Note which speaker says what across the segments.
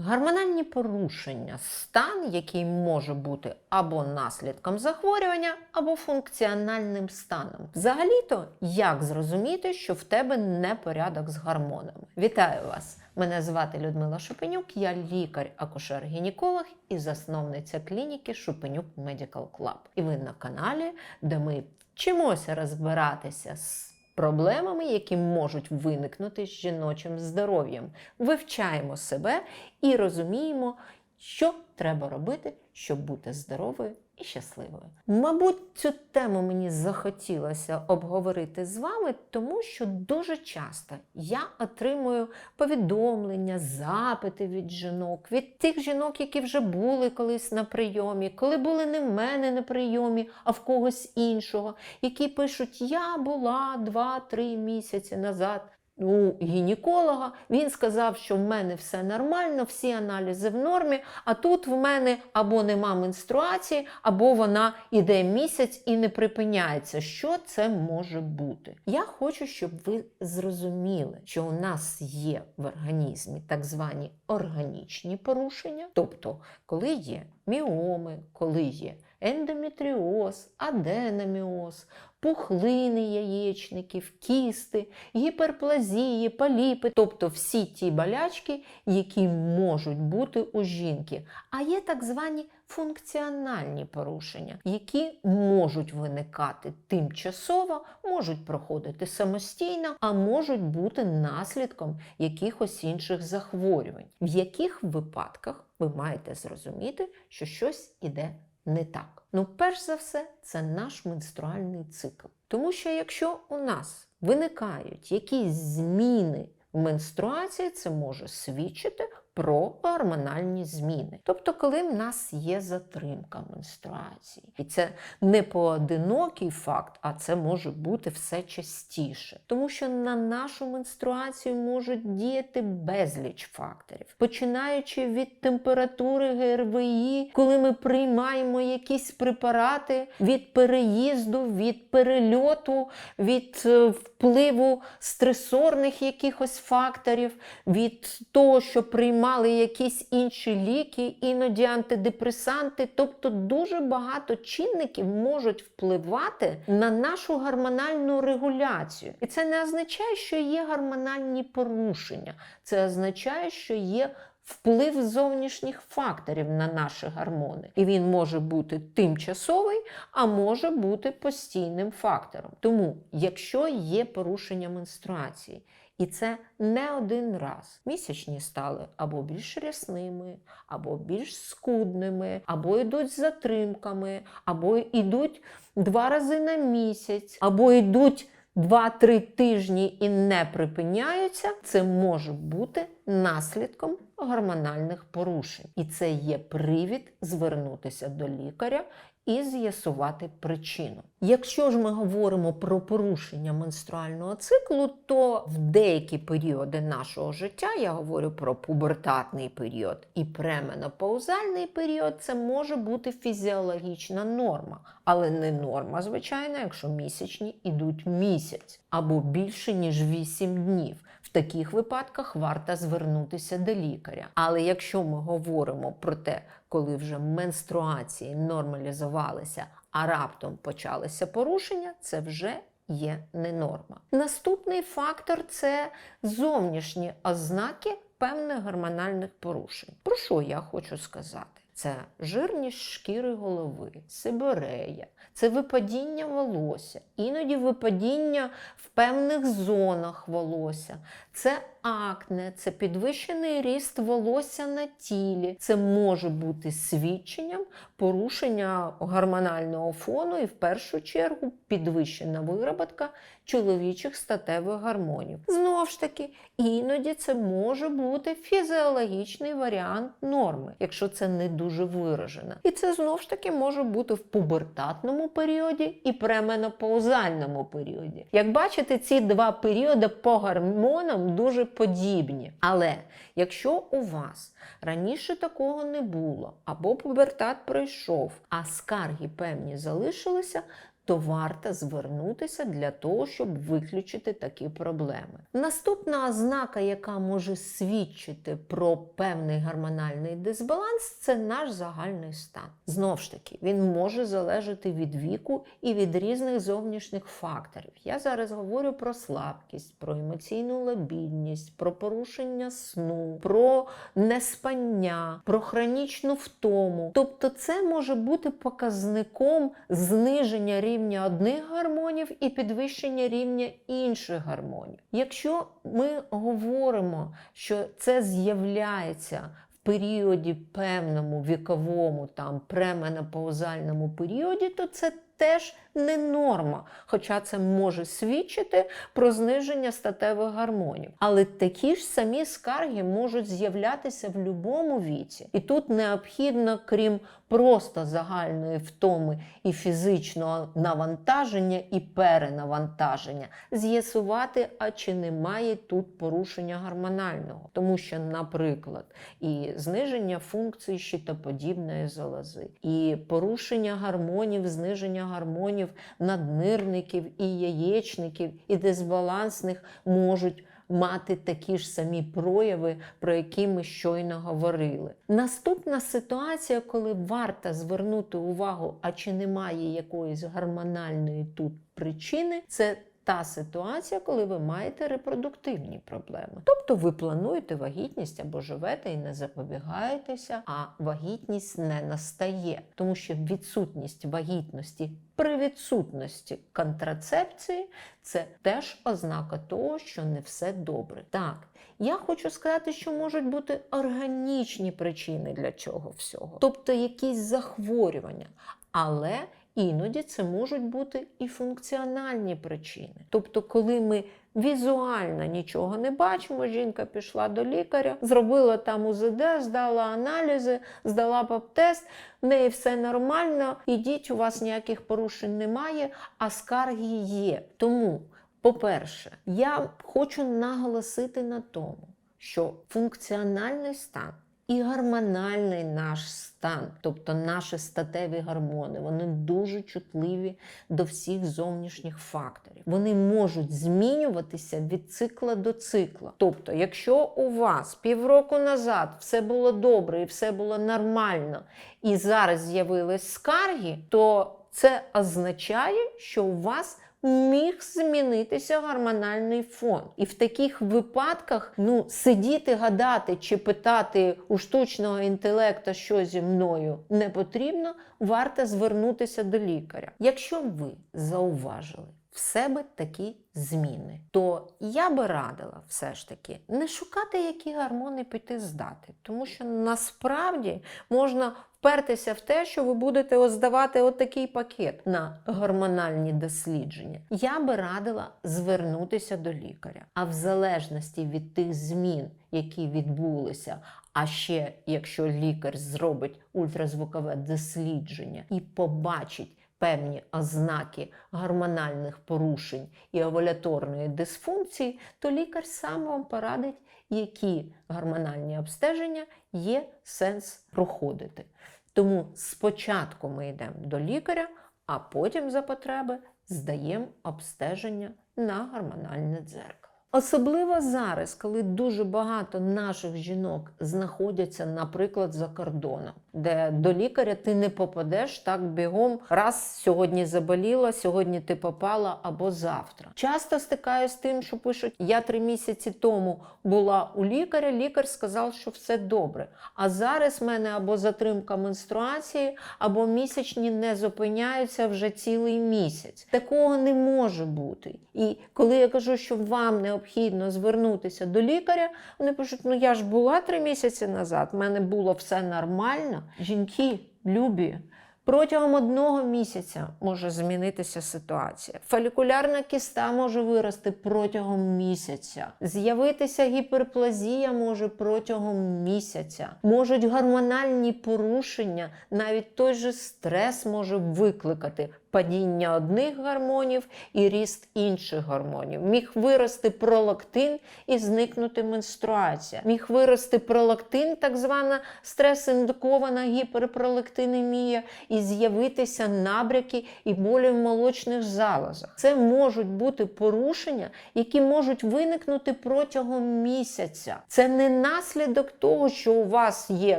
Speaker 1: Гормональні порушення стан, який може бути або наслідком захворювання, або функціональним станом. Взагалі-то, як зрозуміти, що в тебе непорядок з гормонами? Вітаю вас! Мене звати Людмила Шупенюк, я лікар-акушер-гінеколог і засновниця клініки Шупенюк Medical Club. І ви на каналі, де ми вчимося розбиратися з проблемами, які можуть виникнути з жіночим здоров'ям. Вивчаємо себе і розуміємо, що треба робити, щоб бути здоровою і щасливою. Мабуть, цю тему мені захотілося обговорити з вами, тому що дуже часто я отримую повідомлення, запити від жінок, від тих жінок, які вже були колись на прийомі, коли були не в мене на прийомі, а в когось іншого, які пишуть: Я була 2-3 місяці назад у гінеколога. Він сказав, що в мене все нормально, всі аналізи в нормі, а тут в мене або нема менструації, або вона іде місяць і не припиняється. Що це може бути? Я хочу, щоб ви зрозуміли, що у нас є в організмі так звані органічні порушення, тобто, коли є міоми, коли є ендометріоз, аденоміоз, пухлини яєчників, кісти, гіперплазії, поліпи, тобто всі ті болячки, які можуть бути у жінки. А є так звані функціональні порушення, які можуть виникати тимчасово, можуть проходити самостійно, а можуть бути наслідком якихось інших захворювань, в яких випадках ви маєте зрозуміти, що щось іде не так. Ну, перш за все, це наш менструальний цикл. Тому що якщо у нас виникають якісь зміни в менструації, це може свідчити про гормональні зміни. Тобто, коли в нас є затримка менструації, і це не поодинокий факт, а це може бути все частіше. Тому що на нашу менструацію можуть діяти безліч факторів, починаючи від температури ГРВІ, коли ми приймаємо якісь препарати від переїзду, від перельоту, від е, впливу стресорних якихось факторів, від того, що приймаємо приймали якісь інші ліки, іноді антидепресанти. Тобто дуже багато чинників можуть впливати на нашу гормональну регуляцію. І це не означає, що є гормональні порушення. Це означає, що є вплив зовнішніх факторів на наші гормони. І він може бути тимчасовий, а може бути постійним фактором. Тому, якщо є порушення менструації, і це не один раз. Місячні стали або більш рясними, або більш скудними, або йдуть з затримками, або йдуть два рази на місяць, або йдуть 2-3 тижні і не припиняються. Це може бути наслідком гормональних порушень. І це є привід звернутися до лікаря і з'ясувати причину. Якщо ж ми говоримо про порушення менструального циклу, то в деякі періоди нашого життя, я говорю про пубертатний період і пременопаузальний період, це може бути фізіологічна норма, але не норма, звичайно, якщо місячні ідуть місяць або більше ніж 8 днів. В таких випадках варто звернутися до лікаря. Але якщо ми говоримо про те, коли вже менструації нормалізувалися, а раптом почалися порушення, це вже є не норма. Наступний фактор це зовнішні ознаки певних гормональних порушень. Про що я хочу сказати? Це жирність шкіри голови, сибирея, це випадіння волосся, іноді випадіння в певних зонах волосся, це акне, це підвищений ріст волосся на тілі. Це може бути свідченням порушення гормонального фону і в першу чергу підвищена вироботка чоловічих статевих гормонів. Знову ж таки, іноді це може бути фізіологічний варіант норми, якщо це не дуже виражено. І це знову ж таки може бути в пубертатному періоді і пременопаузальному періоді. Як бачите, ці два періоди по гормонам дуже подібні. Але якщо у вас раніше такого не було, або пубертат пройшов, а скарги певні залишилися, то варто звернутися для того, щоб виключити такі проблеми. Наступна ознака, яка може свідчити про певний гормональний дисбаланс, це наш загальний стан. Знову ж таки, він може залежати від віку і від різних зовнішніх факторів. Я зараз говорю про слабкість, про емоційну лабільність, про порушення сну, про неспання, про хронічну втому. Тобто, це може бути показником зниження рівня одних гормонів і підвищення рівня інших гормонів. Якщо ми говоримо, що це з'являється в періоді певному віковому, там пременопаузальному періоді, то це теж не норма, хоча це може свідчити про зниження статевих гормонів. Але такі ж самі скарги можуть з'являтися в будь-якому віці. І тут необхідно, крім просто загальної втоми і фізичного навантаження і перенавантаження, з'ясувати, а чи немає тут порушення гормонального. Тому що, наприклад, і зниження функції щитоподібної залози, і порушення гормонів, зниження гормонів наднирників і яєчників, і дисбалансних можуть мати такі ж самі прояви, про які ми щойно говорили. Наступна ситуація, коли варто звернути увагу, а чи немає якоїсь гормональної тут причини, це та ситуація, коли ви маєте репродуктивні проблеми. Тобто ви плануєте вагітність або живете і не запобігаєтеся, а вагітність не настає, тому що відсутність вагітності при відсутності контрацепції це теж ознака того, що не все добре. Так, я хочу сказати, що можуть бути органічні причини для цього всього, тобто якісь захворювання, але Іноді це можуть бути і функціональні причини. Тобто, коли ми візуально нічого не бачимо, жінка пішла до лікаря, зробила там УЗД, здала аналізи, здала ПАП-тест, в неї все нормально, ідіть, у вас ніяких порушень немає, а скарги є. Тому, по-перше, я хочу наголосити на тому, що функціональний стан і гормональний наш стан, тобто наші статеві гормони, вони дуже чутливі до всіх зовнішніх факторів. Вони можуть змінюватися від цикла до цикла. Тобто, якщо у вас півроку назад все було добре і все було нормально, і зараз з'явились скарги, то це означає, що у вас міг змінитися гормональний фон. І в таких випадках ну, сидіти, гадати чи питати у штучного інтелекту, що зі мною не потрібно, варто звернутися до лікаря. Якщо ви зауважили в себе такі зміни, то я би радила все ж таки не шукати, які гормони піти здати, тому що насправді можна впертися в те, що ви будете здавати отакий пакет на гормональні дослідження. Я би радила звернутися до лікаря. А в залежності від тих змін, які відбулися, а ще якщо лікар зробить ультразвукове дослідження і побачить. Певні ознаки гормональних порушень і овуляторної дисфункції, то лікар сам вам порадить, які гормональні обстеження є сенс проходити. Тому спочатку ми йдемо до лікаря, а потім за потреби здаємо обстеження на гормональне дзеркало. Особливо зараз, коли дуже багато наших жінок знаходяться, наприклад, за кордоном, де до лікаря ти не попадеш так бігом, раз сьогодні заболіла, сьогодні ти попала або завтра. Часто стикаюся з тим, що пишуть: я три місяці тому була у лікаря, лікар сказав, що все добре. А зараз в мене або затримка менструації, або місячні не зупиняються вже цілий місяць. Такого не може бути. І коли я кажу, що вам необхідно звернутися до лікаря, вони пишуть: ну я ж була три місяці назад, в мене було все нормально. Жінки, любі. Протягом одного місяця може змінитися ситуація. Фолікулярна кіста може вирости протягом місяця. З'явитися гіперплазія може протягом місяця. Можуть гормональні порушення, навіть той же стрес може викликати падіння одних гормонів і ріст інших гормонів. Міг вирости пролактин і зникнути менструація. Міг вирости пролактин, так звана стрес-індукована гіперпролактинемія, і з'явитися набряки і болі в молочних залозах. Це можуть бути порушення, які можуть виникнути протягом місяця. Це не наслідок того, що у вас є,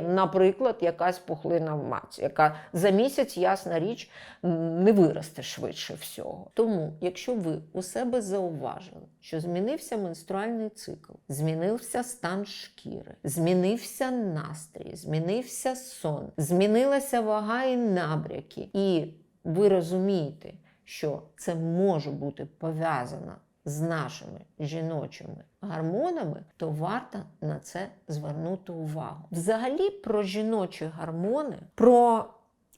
Speaker 1: наприклад, якась пухлина в матці, яка за місяць, ясна річ, не виросте швидше всього. Тому, якщо ви у себе зауважили, що змінився менструальний цикл, змінився стан шкіри, змінився настрій, змінився сон, змінилася вага і набряки, і ви розумієте, що це може бути пов'язано з нашими жіночими гормонами, то варто на це звернути увагу. Взагалі про жіночі гормони, про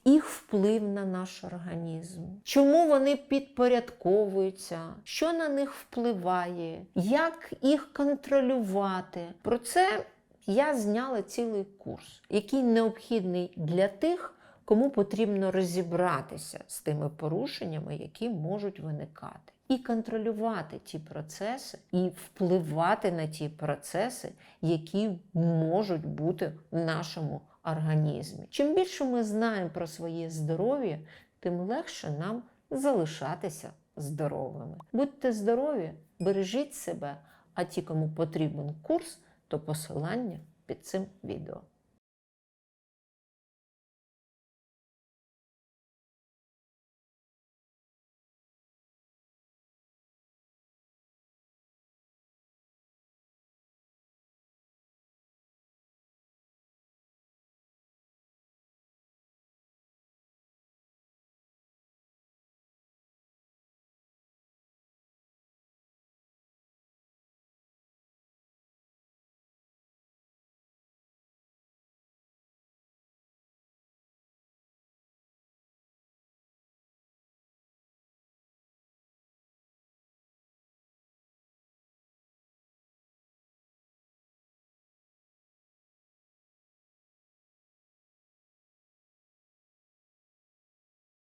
Speaker 1: їх вплив на наш організм, чому вони підпорядковуються, що на них впливає, як їх контролювати. Про це я зняла цілий курс, який необхідний для тих, кому потрібно розібратися з тими порушеннями, які можуть виникати. І контролювати ті процеси, і впливати на ті процеси, які можуть бути в нашому організмі. Чим більше ми знаємо про своє здоров'я, тим легше нам залишатися здоровими. Будьте здорові, бережіть себе, а ті, кому потрібен курс, то посилання під цим відео.